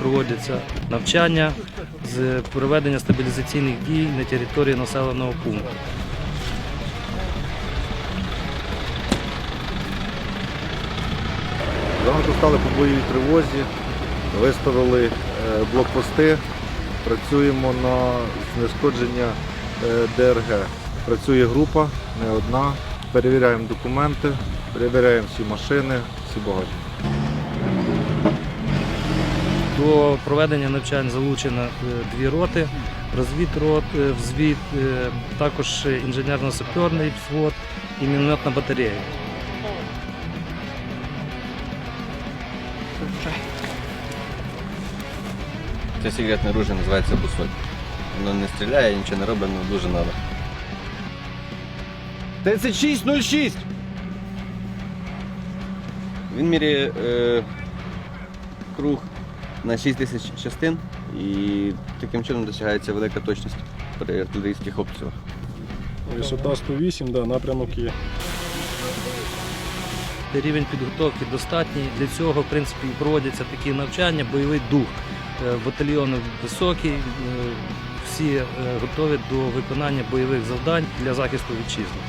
проводяться навчання з проведення стабілізаційних дій на території населеного пункту. Зранку стали по бойовій тривозі, виставили е, блокпости, працюємо на знешкодження е, ДРГ. Працює група, не одна. Перевіряємо документи, перевіряємо всі машини, всі багажники. До проведення навчань залучено е, дві роти, розвідрот, е, взвід, е, також інженерно-саперний взвод і мінометна батарея. Це секретне оружие називається бусоль. Воно не стріляє, нічого не робить, але дуже надо. 3606! Він міряє е, круг на 6 тисяч частин і таким чином досягається велика точність при артилерійських обстрілах. Висота 108, да, напрямок є. Рівень підготовки достатній. Для цього в принципі, і проводяться такі навчання, бойовий дух е, батальйону високий, е, всі е, готові до виконання бойових завдань для захисту вітчизни.